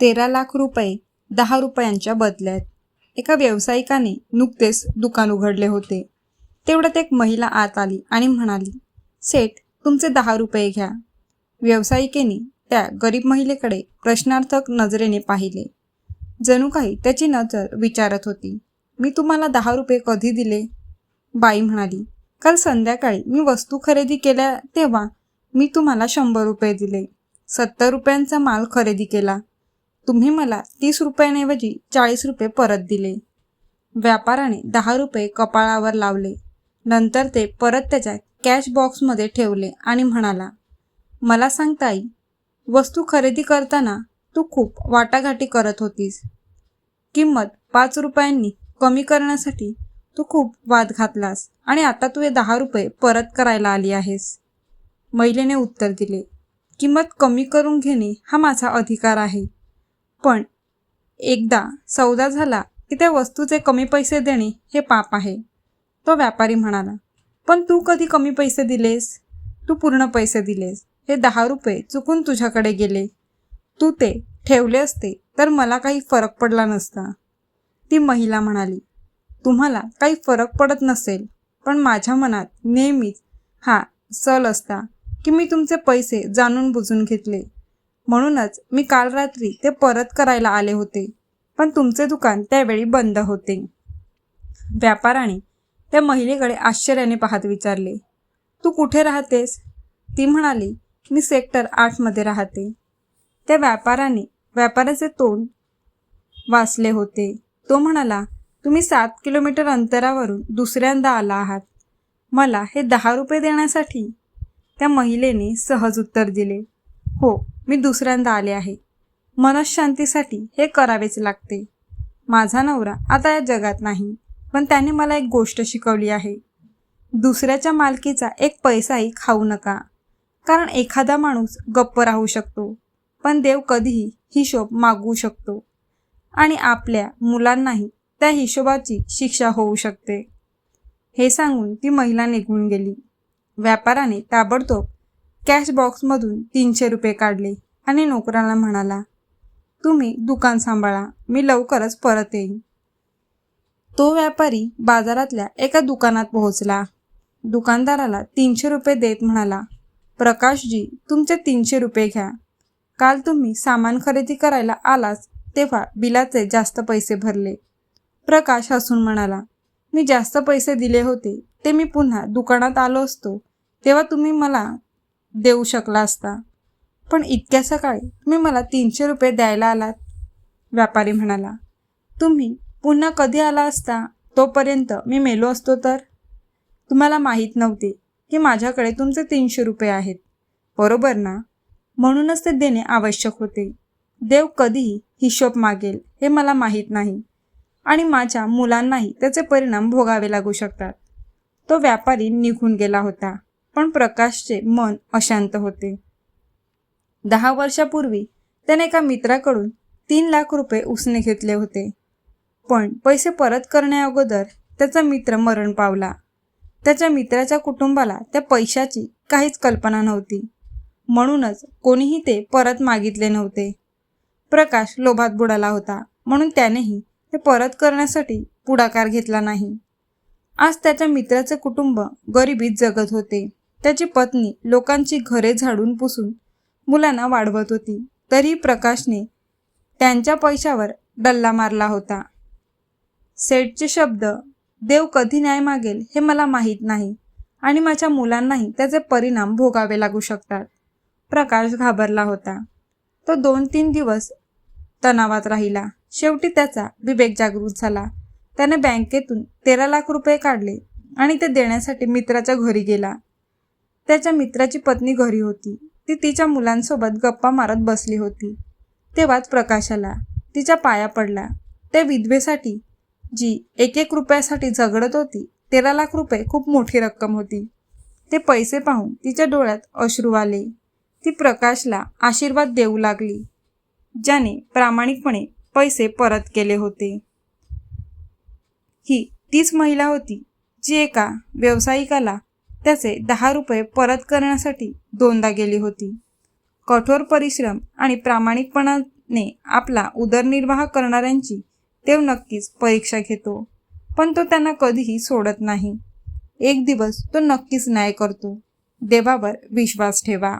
तेरा लाख रुपये दहा रुपयांच्या बदल्यात एका व्यावसायिकाने नुकतेच दुकान उघडले होते. तेवढ्यात एक महिला आत आली आणि म्हणाली सेठ तुमचे दहा रुपये घ्या. व्यावसायिकेने त्या गरीब महिलेकडे प्रश्नार्थक नजरेने पाहिले. जणू काही त्याची नजर विचारत होती मी तुम्हाला दहा रुपये कधी दिले? बाई म्हणाली काल संध्याकाळी मी वस्तू खरेदी केल्या तेव्हा मी तुम्हाला शंभर रुपये दिले. सत्तर रुपयांचा माल खरेदी केला. तुम्ही मला तीस रुपयांऐवजी चाळीस रुपये परत दिले. व्यापाराने दहा रुपये कपाळावर लावले. नंतर ते परत त्याच्या कॅश बॉक्समध्ये ठेवले आणि म्हणाला मला सांग ताई वस्तू खरेदी करताना तू खूप वाटाघाटी करत होतीस. किंमत पाच रुपयांनी कमी करण्यासाठी तू खूप वाद घातलास आणि आता तू हे दहा रुपये परत करायला आली आहेस. महिलेने उत्तर दिले किंमत कमी करून घेणे हा माझा अधिकार आहे. पण एकदा सौदा झाला की त्या वस्तूचे कमी पैसे देणे हे पाप आहे. तो व्यापारी म्हणाला पण तू कधी कमी पैसे दिलेस? तू पूर्ण पैसे दिलेस. हे दहा रुपये चुकून तुझ्याकडे गेले. तू ते ठेवले असते तर मला काही फरक पडला नसता. ती महिला म्हणाली तुम्हाला काही फरक पडत नसेल पण माझ्या मनात नेहमीच हा सल असता की मी तुमचे पैसे जाणून बुजून घेतले. म्हणूनच मी काल रात्री ते परत करायला आले होते पण तुमचे दुकान त्यावेळी बंद होते. व्यापाराने त्या महिलेकडे आश्चर्याने पाहत विचारले तू कुठे राहतेस? ती म्हणाली मी सेक्टर आठमध्ये राहते. त्या व्यापाराने व्यापाराचे तोंड वाचले होते. तो म्हणाला तुम्ही सात किलोमीटर अंतरावरून दुसऱ्यांदा आला आहात. मला हे दहा रुपये देण्यासाठी? त्या महिलेने सहज उत्तर दिले हो मी दुसऱ्यांदा आले आहे. मनशांतीसाठी हे करावेच लागते. माझा नवरा आता या जगात नाही पण त्याने मला एक गोष्ट शिकवली आहे. दुसऱ्याच्या मालकीचा एक पैसाही खाऊ नका. कारण एखादा माणूस गप्प राहू शकतो पण देव कधीही हिशोब मागवू शकतो. आणि आपल्या मुलांनाही त्या हिशोबाची शिक्षा होऊ शकते. हे सांगून ती महिला निघून गेली. व्यापाराने ताबडतोब कॅश बॉक्समधून तीनशे रुपये काढले आणि नोकराला म्हणाला तुम्ही दुकान सांभाळा मी लवकरच परत येईन. तो व्यापारी बाजारातल्या एका दुकानात पोहोचला. दुकानदाराला तीनशे रुपये देत म्हणाला प्रकाशजी तुमचे तीनशे रुपये घ्या. काल तुम्ही सामान खरेदी करायला आलाच तेव्हा बिलाचे जास्त पैसे भरले. प्रकाश हसून म्हणाला मी जास्त पैसे दिले होते ते मी पुन्हा दुकानात आलो असतो. तेव्हा तुम्ही मला देऊ शकला असता. पण इतक्या सकाळी तुम्ही मला तीनशे रुपये द्यायला आलात. व्यापारी म्हणाला तुम्ही पुन्हा कधी आला असता? तोपर्यंत मी मेलो असतो तर? तुम्हाला माहीत नव्हते की माझ्याकडे तुमचे तीनशे रुपये आहेत. बरोबर ना? म्हणूनच ते देणे आवश्यक होते. देव कधीही हिशोब मागेल हे मला माहीत नाही. आणि माझ्या मुलांनाही त्याचे परिणाम भोगावे लागू शकतात. तो व्यापारी निघून गेला होता. पण प्रकाशचे मन अशांत होते. दहा वर्षापूर्वी त्याने एका मित्राकडून तीन लाख रुपये उसने घेतले होते. पण पैसे परत करण्याअगोदर त्याचा मित्र मरण पावला. त्याच्या मित्राच्या कुटुंबाला त्या पैशाची काहीच कल्पना नव्हती. म्हणूनच कोणीही ते परत मागितले नव्हते. प्रकाश लोभात बुडाला होता म्हणून त्यानेही ते परत करण्यासाठी पुढाकार घेतला नाही. आज त्याच्या मित्राचे कुटुंब गरिबीत जगत होते. त्याची पत्नी लोकांची घरे झाडून पुसून मुलांना वाढवत होती. तरी प्रकाशने त्यांच्या पैशावर डल्ला मारला होता. सेठचे शब्द देव कधी न्याय मागेल हे मला माहीत नाही आणि माझ्या मुलांनाही त्याचे परिणाम भोगावे लागू शकतात. प्रकाश घाबरला होता. तो दोन तीन दिवस तणावात राहिला. शेवटी त्याचा विवेक जागृत झाला. त्याने बँकेतून तेरा लाख रुपये काढले आणि ते देण्यासाठी मित्राच्या घरी गेला. त्याच्या मित्राची पत्नी घरी होती. ती तिच्या मुलांसोबत गप्पा मारत बसली होती. तेव्हाच प्रकाश आला. तिच्या पाया पडला. त्या विधवेसाठी जी एक एक रुपयासाठी झगडत होती तेरा लाख रुपये खूप मोठी रक्कम होती. ते पैसे पाहून तिच्या डोळ्यात अश्रू आले. ती प्रकाशला आशीर्वाद देऊ लागली ज्याने प्रामाणिकपणे पैसे परत केले होते. ही तीच महिला होती जी एका व्यावसायिकाला त्याचे दहा रुपये परत करण्यासाठी दोनदा गेली होती. कठोर परिश्रम आणि प्रामाणिकपणाने आपला उदरनिर्वाह करणाऱ्यांची देव नक्कीच परीक्षा घेतो. पण तो त्यांना कधीही सोडत नाही. एक दिवस तो नक्कीच न्याय करतो. देवावर विश्वास ठेवा.